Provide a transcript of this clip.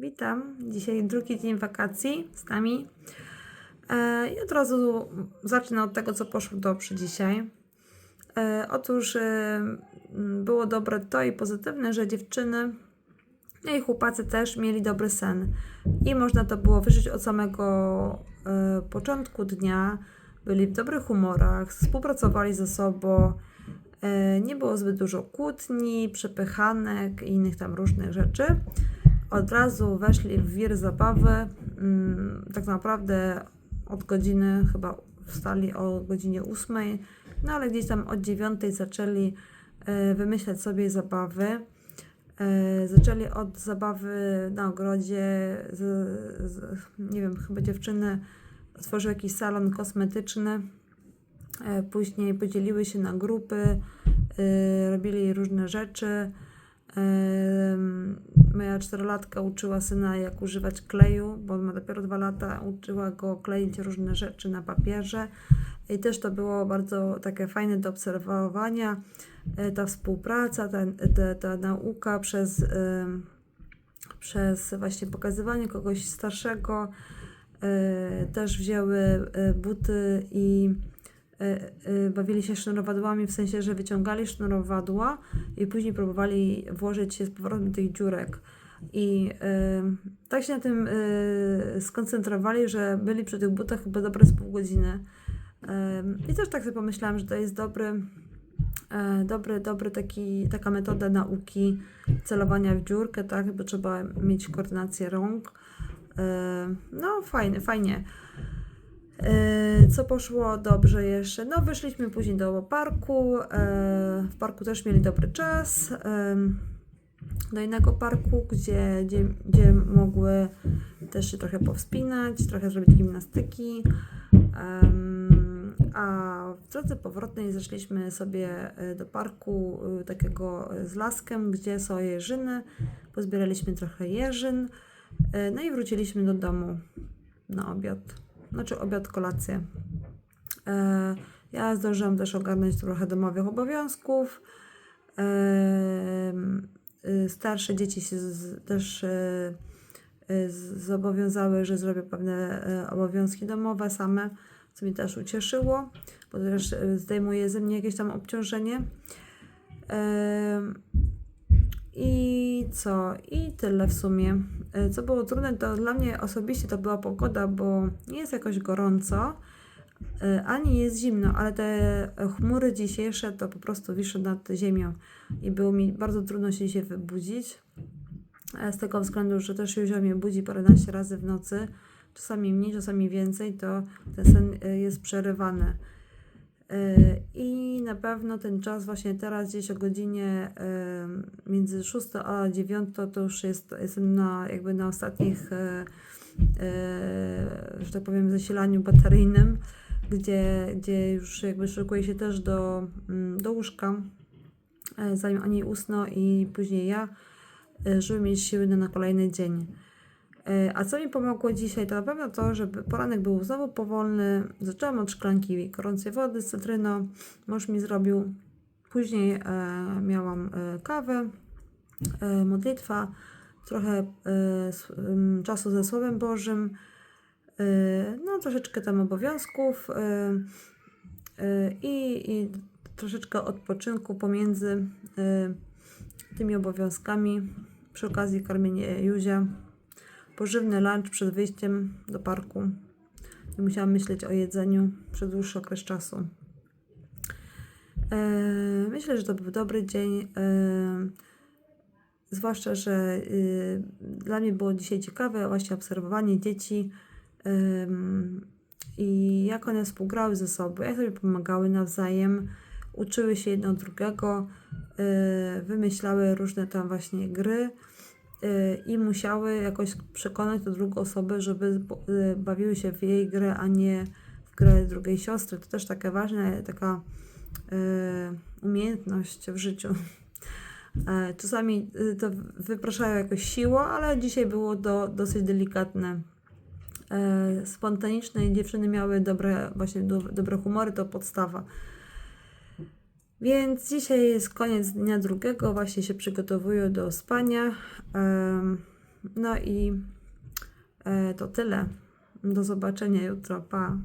Witam. Dzisiaj drugi dzień wakacji z nami. E, I od razu zacznę od tego, co poszło dobrze dzisiaj. E, otóż e, było dobre to i pozytywne, że dziewczyny no i chłopacy też mieli dobry sen. I można to było wyżyć od samego początku dnia. Byli w dobrych humorach, współpracowali ze sobą. Nie było zbyt dużo kłótni, przepychanek i innych tam różnych rzeczy. Od razu weszli w wir zabawy. Mm, tak naprawdę od godziny, chyba wstali o godzinie 8, no ale gdzieś tam od 9 zaczęli e, wymyślać sobie zabawy. E, Zaczęli od zabawy na ogrodzie, z, z, nie wiem, chyba dziewczyny otworzyły jakiś salon kosmetyczny. E, Później podzieliły się na grupy, robili różne rzeczy. Czterolatka uczyła syna, jak używać kleju, bo on ma dopiero dwa lata. Uczyła go kleić różne rzeczy na papierze. I też to było bardzo takie fajne do obserwowania. E, Ta współpraca, ta, ta, ta nauka przez, przez właśnie pokazywanie kogoś starszego. E, Też wzięły e, buty i bawili się sznurowadłami, w sensie, że wyciągali sznurowadła i później próbowali włożyć się z powrotem tych dziurek. I e, tak się na tym e, skoncentrowali, że byli przy tych butach chyba dobre z pół godziny. E, I też tak sobie pomyślałam, że to jest dobry, e, dobry, dobry taki, taka metoda nauki celowania w dziurkę, tak, bo trzeba mieć koordynację rąk. E, No, fajnie, fajnie. E, Co poszło dobrze jeszcze? No, wyszliśmy później do parku. e, W parku też mieli dobry czas. Do innego parku, gdzie, gdzie, gdzie mogły też się trochę powspinać, trochę zrobić gimnastyki. A w drodze powrotnej zeszliśmy sobie e, do parku e, takiego e, z laskiem, gdzie są jeżyny. Pozbieraliśmy trochę jeżyn. No i wróciliśmy do domu na obiad. Znaczy obiad, kolację. Ja zdążyłam też ogarnąć trochę domowych obowiązków. Y, Starsze dzieci się z, też e, z- zobowiązały, że zrobią pewne obowiązki domowe same, co mnie też ucieszyło, bo też zdejmuje ze mnie jakieś tam obciążenie. I co? I tyle w sumie. Co było trudne, to dla mnie osobiście to była pogoda, bo nie jest jakoś gorąco, ani jest zimno, ale te chmury dzisiejsze to po prostu wiszą nad ziemią i było mi bardzo trudno się dzisiaj wybudzić. E, Z tego względu, że też Józio mnie budzi paręnaście razy w nocy, czasami mniej, czasami więcej, to ten sen e, jest przerywany. E, I na pewno ten czas właśnie teraz gdzieś o godzinie e, między 6 a 9 to już jest, jestem na, jakby na ostatnich, e, e, że tak powiem, zasilaniu bateryjnym, gdzie, gdzie już jakby szykuję się też do, mm, do łóżka, e, zanim oni usną i później ja, e, żeby mieć siły na, kolejny dzień. E, A co mi pomogło dzisiaj, to na pewno to, żeby poranek był znowu powolny. Zaczęłam od szklanki gorącej wody z cytryną. Mąż mi zrobił. Później e, miałam e, kawę, e, modlitwa, trochę e, czasu ze Słowem Bożym, no troszeczkę tam obowiązków e, e, i, i troszeczkę odpoczynku pomiędzy tymi obowiązkami. Przy okazji karmienie Józia pożywny lunch przed wyjściem do parku. Nie musiałam myśleć o jedzeniu przez dłuższy okres czasu. Myślę, że to był dobry dzień. Zwłaszcza, że dla mnie było dzisiaj ciekawe właśnie obserwowanie dzieci i jak one współgrały ze sobą, jak sobie pomagały nawzajem, uczyły się jedno drugiego, e, wymyślały różne tam właśnie gry y, i musiały jakoś przekonać tę drugą osobę, żeby y, bawiły się w jej grę, a nie w grę drugiej siostry. To też taka ważna taka y, umiejętność w życiu. E, Czasami y, to wypraszają jakoś siłą, ale dzisiaj było to dosyć delikatne. E, Spontaniczne i dziewczyny miały dobre, właśnie do, dobre humory, to podstawa. Więc dzisiaj jest koniec dnia drugiego, właśnie się przygotowuję do spania. Em, No i e, to tyle. Do zobaczenia jutro. Pa.